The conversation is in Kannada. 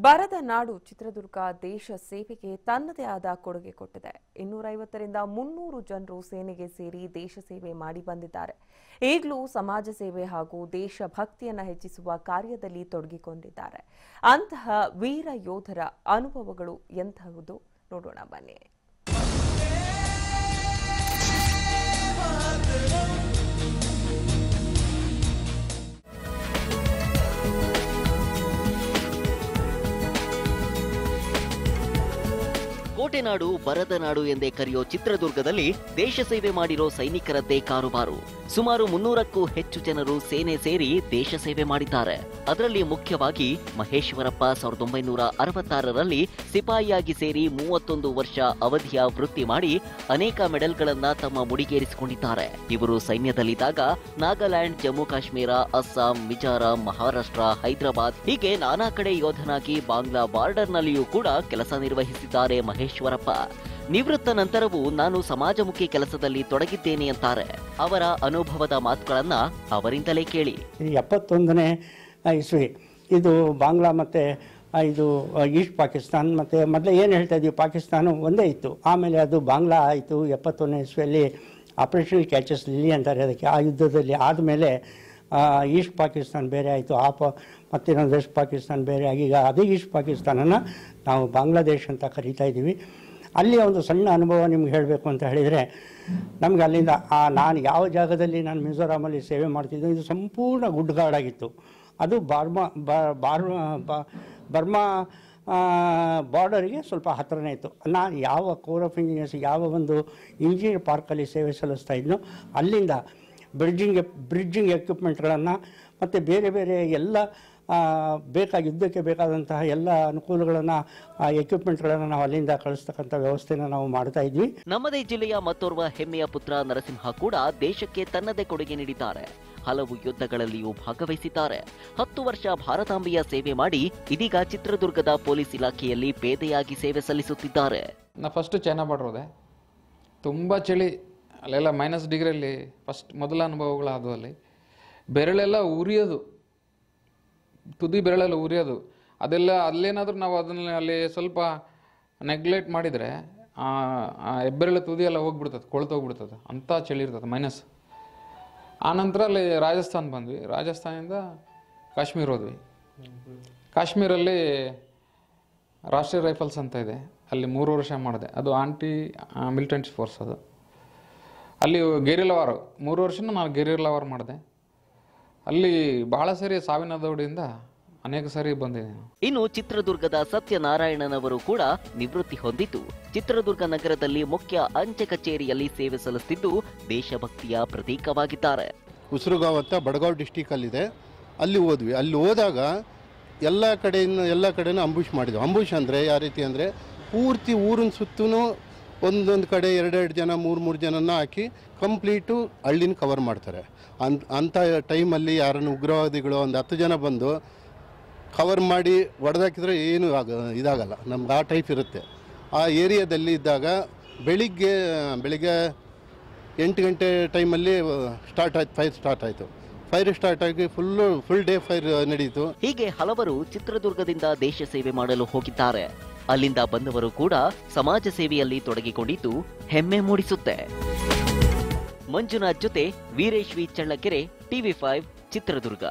ಬರದ ನಾಡು ಚಿತ್ರದುರ್ಗ ದೇಶ ಸೇವೆಗೆ ತನ್ನದೇ ಆದ ಕೊಡುಗೆ ಕೊಟ್ಟಿದೆ. ಇನ್ನೂರೈವತ್ತರಿಂದ ಮುನ್ನೂರು ಜನರು ಸೇನೆಗೆ ಸೇರಿ ದೇಶ ಸೇವೆ ಮಾಡಿ ಬಂದಿದ್ದಾರೆ. ಈಗಲೂ ಸಮಾಜ ಸೇವೆ ಹಾಗೂ ದೇಶ ಭಕ್ತಿಯನ್ನು ಹೆಚ್ಚಿಸುವ ಕಾರ್ಯದಲ್ಲಿ ತೊಡಗಿಕೊಂಡಿದ್ದಾರೆ. ಅಂತಹ ವೀರ ಯೋಧರ ಅನುಭವಗಳು ಎಂತಹುದು ನೋಡೋಣ ಬನ್ನಿ. ಕೋಟೆನಾಡು ಬರದ ನಾಡು ಎಂದೇ ಕರೆಯೋ ಚಿತ್ರದುರ್ಗದಲ್ಲಿ ದೇಶ ಸೇವೆ ಮಾಡಿರೋ ಸೈನಿಕರದ್ದೇ ಕಾರುಬಾರು. ಸುಮಾರು ಮುನ್ನೂರಕ್ಕೂ ಹೆಚ್ಚು ಜನರು ಸೇನೆ ಸೇರಿ ದೇಶ ಸೇವೆ ಮಾಡಿದ್ದಾರೆ. ಅದರಲ್ಲಿ ಮುಖ್ಯವಾಗಿ ಮಹೇಶ್ವರಪ್ಪ ಸಾವಿರದ ಒಂಬೈನೂರ ಅರವತ್ತಾರರಲ್ಲಿ ಸಿಪಾಯಿಯಾಗಿ ಸೇರಿ ಮೂವತ್ತೊಂದು ವರ್ಷ ಅವಧಿಯ ವೃತ್ತಿ ಮಾಡಿ ಅನೇಕ ಮೆಡಲ್ಗಳನ್ನ ತಮ್ಮ ಮುಡಿಗೇರಿಸಿಕೊಂಡಿದ್ದಾರೆ. ಇವರು ಸೈನ್ಯದಲ್ಲಿದ್ದಾಗ ನಾಗಾಲ್ಯಾಂಡ್, ಜಮ್ಮು ಕಾಶ್ಮೀರ, ಅಸ್ಸಾಂ, ಮಿಜೋರಾಂ, ಮಹಾರಾಷ್ಟ್ರ, ಹೈದರಾಬಾದ್ ಹೀಗೆ ನಾನಾ ಕಡೆ ಯೋಧನಾಗಿ ಬಾಂಗ್ಲಾ ಬಾರ್ಡರ್ನಲ್ಲಿಯೂ ಕೂಡ ಕೆಲಸ ನಿರ್ವಹಿಸಿದ್ದಾರೆ ಮಹೇಶ್ವರಪ್ಪ ನಿವೃತ್ತ ನಂತರವೂ ನಾನು ಸಮಾಜಮುಖಿ ಕೆಲಸದಲ್ಲಿ ತೊಡಗಿದ್ದೇನೆ ಅಂತಾರೆ. ಅವರ ಅನುಭವದ ಮಾತುಗಳನ್ನ ಅವರಿಂದಲೇ ಕೇಳಿ. ಎಪ್ಪತ್ತೊಂದನೇ ಇಸ್ವಿ, ಇದು ಬಾಂಗ್ಲಾ ಮತ್ತು ಇದು ಈಸ್ಟ್ ಪಾಕಿಸ್ತಾನ್ ಮತ್ತು ಮೊದಲೇ ಏನು ಹೇಳ್ತಾ ಇದ್ವಿ, ಪಾಕಿಸ್ತಾನ ಒಂದೇ ಇತ್ತು. ಆಮೇಲೆ ಅದು ಬಾಂಗ್ಲಾ ಆಯಿತು, ಎಪ್ಪತ್ತೊಂದನೇ ಇಸ್ವಿಯಲ್ಲಿ ಆಪರೇಷನ್ ಕ್ಯಾಚಸ್ ಲಿಲಿ ಅಂತಾರೆ, ಅದಕ್ಕೆ ಆ ಯುದ್ಧದಲ್ಲಿ ಆದಮೇಲೆ ಈಸ್ಟ್ ಪಾಕಿಸ್ತಾನ್ ಬೇರೆ ಆಯಿತು, ಆ ಪ, ಮತ್ತಿನ್ನೊಂದು ವೆಸ್ಟ್ ಪಾಕಿಸ್ತಾನ ಬೇರೆ ಆಗಿ, ಈಗ ಅದೇ ಈಸ್ಟ್ ಪಾಕಿಸ್ತಾನನ ನಾವು ಬಾಂಗ್ಲಾದೇಶ್ ಅಂತ ಕರಿತಾ ಇದ್ದೀವಿ. ಅಲ್ಲಿ ಒಂದು ಸಣ್ಣ ಅನುಭವ ನಿಮ್ಗೆ ಹೇಳಬೇಕು ಅಂತ ಹೇಳಿದರೆ, ನಮಗೆ ಅಲ್ಲಿಂದ, ಆ, ನಾನು ಯಾವ ಜಾಗದಲ್ಲಿ ನಾನು ಮಿಜೋರಾಮಲ್ಲಿ ಸೇವೆ ಮಾಡ್ತಿದ್ದೆ, ಇದು ಸಂಪೂರ್ಣ ಗುಡ್ಡಗಾಡಾಗಿತ್ತು. ಅದು ಬರ್ಮಾ ಬಾರ್ ಬರ್ಮಾ ಬಾರ್ಡರಿಗೆ ಸ್ವಲ್ಪ ಹತ್ತಿರನೇ ಇತ್ತು. ನಾನು ಯಾವ ಕೋರ್ ಆಫ್ ಇಂಜಿನಿಯರ್ಸ್ ಯಾವ ಒಂದು ಇಂಜಿನಿಯರ್ ಪಾರ್ಕಲ್ಲಿ ಸೇವೆ ಸಲ್ಲಿಸ್ತಾ ಇದ್ನೋ, ಅಲ್ಲಿಂದ ಬ್ರಿಡ್ಜಿಂಗ್ ಬ್ರಿಡ್ಜಿಂಗ್ ಎಕ್ವಿಪ್ಮೆಂಟ್ಗಳನ್ನು ಮತ್ತು ಬೇರೆ ಬೇರೆ ಎಲ್ಲ ಬೇಕಾಗಿದ್ದಕ್ಕೆ ಬೇಕಾಗಿ ಯುದ್ಧಕ್ಕೆ ಬೇಕಾದಂತಹ ಎಲ್ಲ ಅನುಕೂಲಗಳನ್ನು ಎಕ್ವಿಪ್ಮೆಂಟ್ಗಳನ್ನು ನಾವು ಅಲ್ಲಿಂದ ಕಳಿಸ್ತಕ್ಕಂಥ ವ್ಯವಸ್ಥೆನ ನಾವು ಮಾಡ್ತಾ ಇದ್ವಿ. ನಮ್ಮದೇ ಜಿಲ್ಲೆಯ ಮತ್ತೋರ್ವ ಹೆಮ್ಮೆಯ ಪುತ್ರ ನರಸಿಂಹ ಕೂಡ ದೇಶಕ್ಕೆ ತನ್ನದೇ ಕೊಡುಗೆ ನೀಡಿದ್ದಾರೆ. ಹಲವು ಯುದ್ಧಗಳಲ್ಲಿಯೂ ಭಾಗವಹಿಸಿದ್ದಾರೆ. ಹತ್ತು ವರ್ಷ ಭಾರತಾಂಬೆಯ ಸೇವೆ ಮಾಡಿ ಇದೀಗ ಚಿತ್ರದುರ್ಗದ ಪೊಲೀಸ್ ಇಲಾಖೆಯಲ್ಲಿ ಪೇದೆಯಾಗಿ ಸೇವೆ ಸಲ್ಲಿಸುತ್ತಿದ್ದಾರೆ. ನಾ ಫಸ್ಟ್ ಚೈನಾ ಬಾರ್ಡ್ರ್ ಹೋದೆ. ತುಂಬ ಚಳಿ. ಅಲ್ಲೆಲ್ಲ ಮೈನಸ್ ಡಿಗ್ರಿಯಲ್ಲಿ ಫಸ್ಟ್ ಮೊದಲ ಅನುಭವಗಳಾದವು ಅಲ್ಲಿ. ಬೆರಳೆಲ್ಲ ಉರಿಯೋದು. ತುದಿ ಬೆರಳೆಲ್ಲ ಉರಿಯೋದು. ಅದೆಲ್ಲ ಅಲ್ಲೇನಾದರೂ ನಾವು ಅದನ್ನ ಅಲ್ಲಿ ಸ್ವಲ್ಪ ನೆಗ್ಲೆಕ್ಟ್ ಮಾಡಿದರೆ ಹೆಬ್ಬೆರಳು ತುದಿ ಎಲ್ಲ ಹೋಗ್ಬಿಡ್ತದೆ ಕೊಳ್ತೋಗ್ಬಿಡ್ತದೆ ಅಂಥ ಚಳಿ ಇರ್ತದೆ ಮೈನಸ್ ಆನಂತರ ಅಲ್ಲಿ ರಾಜಸ್ಥಾನ್ ಬಂದ್ವಿ. ರಾಜಸ್ಥಾನದಿಂದ ಕಾಶ್ಮೀರ ಹೋದ್ವಿ. ಕಾಶ್ಮೀರಲ್ಲಿ ರಾಷ್ಟ್ರೀಯ ರೈಫಲ್ಸ್ ಅಂತ ಇದೆ. ಅಲ್ಲಿ ಮೂರು ವರ್ಷ ಮಾಡಿದೆ. ಅದು ಆಂಟಿ ಮಿಲಿಟೆಂಟ್ ಫೋರ್ಸ್ ಅದು. ಅಲ್ಲಿ ಗೆರಿಲವಾರು ವಾರ್ ಮೂರು ವರ್ಷನೂ ನಾನು ಗೆರಿಲವಾರು ವಾರ್ ಮಾಡಿದೆ. ಅಲ್ಲಿ ಬಹಳ ಸರಿ ಸಾವಿನ ದೌಡಿಯಿಂದ ಅನೇಕ ಸಾರಿ ಬಂದಿದೆ. ಇನ್ನು ಚಿತ್ರದುರ್ಗದ ಸತ್ಯನಾರಾಯಣನವರು ಕೂಡ ನಿವೃತ್ತಿ ಹೊಂದಿದ್ದು ಚಿತ್ರದುರ್ಗ ನಗರದಲ್ಲಿ ಮುಖ್ಯ ಅಂಚೆ ಕಚೇರಿಯಲ್ಲಿ ಸೇವೆ ಸಲ್ಲಿಸುತ್ತಿದ್ದು ದೇಶಭಕ್ತಿಯ ಪ್ರತೀಕವಾಗಿದ್ದಾರೆ. ಉಸಿರುಗಾವ್ ಅಂತ ಬಡಗಾವ್ ಡಿಸ್ಟಿಕಲ್ಲಿದೆ ಅಲ್ಲಿ ಹೋದ್ವಿ. ಅಲ್ಲಿ ಹೋದಾಗ ಎಲ್ಲ ಕಡೆಯಿಂದ ಎಲ್ಲ ಕಡೆನೂ ಅಂಬುಷ್ ಮಾಡಿದ್ವಿ. ಅಂಬುಷ್ ಅಂದರೆ ಯಾವ ರೀತಿ ಅಂದರೆ ಪೂರ್ತಿ ಊರಿನ ಸುತ್ತೂ ಒಂದೊಂದು ಕಡೆ ಎರಡೆರಡು ಜನ, ಮೂರು ಮೂರು ಜನನ ಹಾಕಿ ಕಂಪ್ಲೀಟು ಹಳ್ಳಿನ ಕವರ್ ಮಾಡ್ತಾರೆ. ಅನ್ ಅಂಥ ಟೈಮಲ್ಲಿ ಯಾರನ್ನು ಉಗ್ರವಾದಿಗಳು ಒಂದು ಹತ್ತು ಜನ ಬಂದು ಕವರ್ ಮಾಡಿ ಒಡೆದಾಕಿದ್ರೆ ಏನು ಆಗ, ಇದಾಗಲ್ಲ. ನಮ್ಗೆ ಆ ಟೈಪ್ ಇರುತ್ತೆ. ಆ ಏರಿಯಾದಲ್ಲಿ ಇದ್ದಾಗ ಬೆಳಿಗ್ಗೆ ಬೆಳಿಗ್ಗೆ ಎಂಟು ಗಂಟೆ ಟೈಮಲ್ಲಿ ಸ್ಟಾರ್ಟ್ ಆಯ್ತು ಫೈರ್ ಸ್ಟಾರ್ಟ್ ಆಯಿತು. ಫೈರ್ ಸ್ಟಾರ್ಟ್ ಆಗಿ ಫುಲ್ಲು ಫುಲ್ ಡೇ ಫೈರ್ ನಡೀತು. ಹೀಗೆ ಹಲವರು ಚಿತ್ರದುರ್ಗದಿಂದ ದೇಶ ಸೇವೆ ಮಾಡಲು ಹೋಗಿದ್ದಾರೆ. ಅಲ್ಲಿಂದ ಬಂದವರು ಕೂಡ ಸಮಾಜ ಸೇವೆಯಲ್ಲಿ ತೊಡಗಿಕೊಂಡಿದ್ದು ಹೆಮ್ಮೆ ಮೂಡಿಸುತ್ತೆ. ಮಂಜುನಾಥ್ ಜೊತೆ ವೀರೇಶ್ವಿ ಚಳ್ಳಕೆರೆ, ಟಿವಿ ಫೈವ್ ಚಿತ್ರದುರ್ಗ.